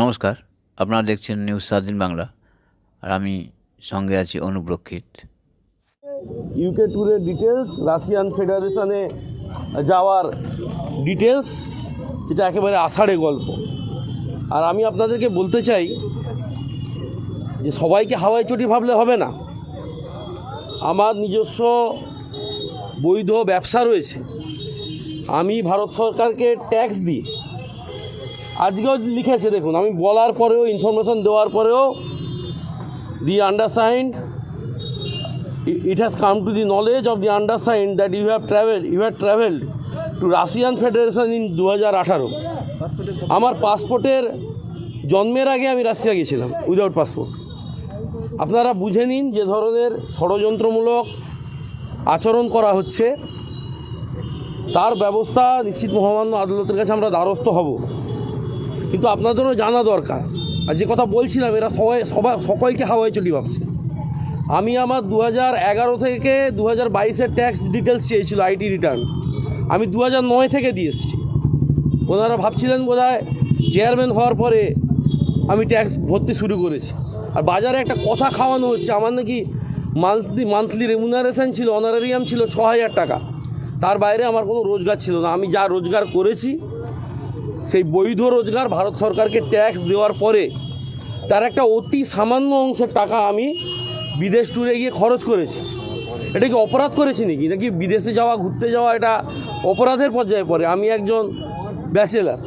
নমস্কার, আপনারা দেখছেন নিউজ স্বাধীন বাংলা, আর আমি সঙ্গে আছি অনুপ রক্ষিত। ইউকে ট্যুরের ডিটেলস রাশিয়ান ফেডারেশনে যাওয়ার ডিটেলস যেটা একেবারে আষাঢ়ে গল্প। আর আমি আপনাদেরকে বলতে চাই যে সবাইকে হাওয়াই চটি ভাবলে হবে না। আমার নিজস্ব বৈধ ব্যবসা রয়েছে। আমি ভারত সরকারকে ট্যাক্স দিই। আজকেও লিখেছে দেখুন, আমি বলার পরেও ইনফরমেশন দেওয়ার পরেও the undersigned it has come to the knowledge of the undersign that you have traveled, you have traveled to Russian federation in দু হাজার আঠারো আমার পাসপোর্টের জন্মের আগে আমি রাশিয়া গেছিলাম উইদাউট পাসপোর্ট আপনারা বুঝে নিন যে ধরনের ষড়যন্ত্রমূলক আচরণ করা হচ্ছে। তার ব্যবস্থা নিশ্চিত মহামান্য আদালতের কাছে আমরা দ্বারস্থ হব। কিন্তু আপনাদেরও জানা দরকার। আর যে কথা বলছিলাম, এরা সবাই সবাই, সকলকে হাওয়াই চলি ভাবছে। আমি আমার দু হাজার এগারো থেকে দু হাজার বাইশের ট্যাক্স ডিটেলস চেয়েছিল আইটি রিটার্ন আমি দু হাজার নয় থেকে দিয়ে এসেছি। ওনারা ভাবছিলেন বোধ চেয়ারম্যান হওয়ার পরে আমি ট্যাক্স ভরতে শুরু করেছি। আর বাজারে একটা কথা খাওয়ানো হচ্ছে, আমার নাকি মান্থলি মান্থলি রেমুনারেশন ছিল অনারারিয়াম ছিল ছ হাজার টাকা। তার বাইরে আমার কোনো রোজগার ছিল না। আমি যা রোজগার করেছি সেই বৈধ রোজগার ভারত সরকারকে ট্যাক্স দেওয়ার পরে তার একটা অতি সামান্য অংশের টাকা আমি বিদেশ ট্যুরে গিয়ে খরচ করেছি। এটা কি অপরাধ করেছি নাকি? নাকি বিদেশে যাওয়া, ঘুরতে যাওয়া, এটা অপরাধের পর্যায়ে পড়ে। আমি একজন ব্যাচেলার।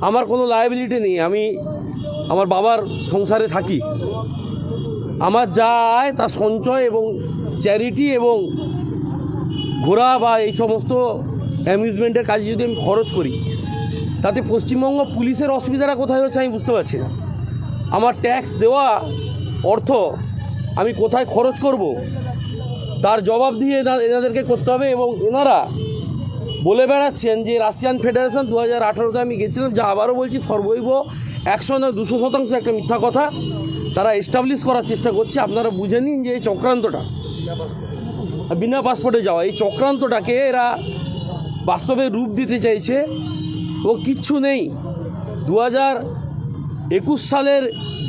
আমার কোনো লায়াবিলিটি নেই। আমি আমার বাবার সংসারে থাকি। আমার যা আয়, তা সঞ্চয় এবং চ্যারিটি এবং ঘোরা বা এই সমস্ত অ্যামিউজমেন্টের কাজে যদি আমি খরচ করি তাতে পশ্চিমবঙ্গ পুলিশের অসুবিধাটা কোথায় হচ্ছে আমি বুঝতে পারছি না। আমার ট্যাক্স দেওয়া অর্থ আমি কোথায় খরচ করব, তার জবাব দিয়ে এনাদেরকে করতে হবে এবং এনারা বলে বেড়াচ্ছেন যে রাশিয়ান ফেডারেশন দু হাজার আঠারোতে আমি গেছিলাম, যা আবারও বলছি সর্বৈব একশো না দুশো শতাংশ একটা মিথ্যা কথা। তারা এস্টাবলিশ করার চেষ্টা করছে, আপনারা বুঝে নিন যে এই চক্রান্তটা। বিনা পাসপোর্টে যাওয়া, এই চক্রান্তটাকে এরা বাস্তবে রূপ দিতে চাইছে। এবং কিচ্ছু নেই। দু হাজার একুশ সালের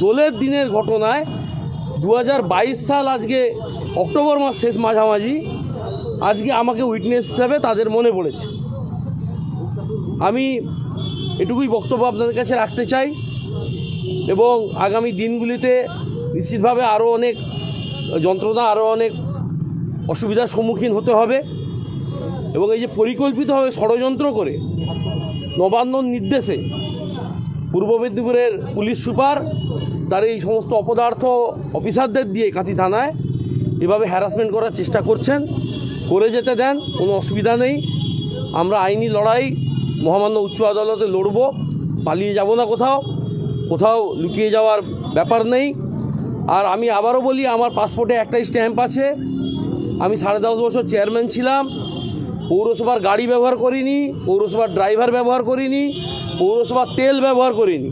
দোলের দিনের ঘটনায় দু হাজার বাইশ সাল আজকে অক্টোবর মাস শেষ মাঝামাঝি, আজকে আমাকে উইটনেস হিসাবে তাদের মনে পড়েছে। আমি এটুকুই বক্তব্য আপনাদের কাছে রাখতে চাই এবং আগামী দিনগুলিতে নিশ্চিতভাবে আরও অনেক যন্ত্রণা, আরও অনেক অসুবিধার সম্মুখীন হতে হবে এবং এই যে পরিকল্পিতভাবে ষড়যন্ত্র করে নবান্নর নির্দেশে পূর্ব মেদিনীপুরের পুলিশ সুপার, তার এই সমস্ত অপদার্থ অফিসারদের দিয়ে কাঁথি থানায় এভাবে হ্যারাসমেন্ট করার চেষ্টা করছেন। করে যেতে দেন, কোনো অসুবিধা নেই। আমরা আইনি লড়াই, মহামান্য উচ্চ আদালতে লড়ব, পালিয়ে যাব না কোথাও কোথাও লুকিয়ে যাওয়ার ব্যাপার নেই। আর আমি আবারও বলি, আমার পাসপোর্টে একটাই স্ট্যাম্প আছে। আমি সাড়ে দশ বছর চেয়ারম্যান ছিলাম। পৌরসভার গাড়ি ব্যবহার করিনি পৌরসভার ড্রাইভার ব্যবহার করিনি পৌরসভার তেল ব্যবহার করিনি।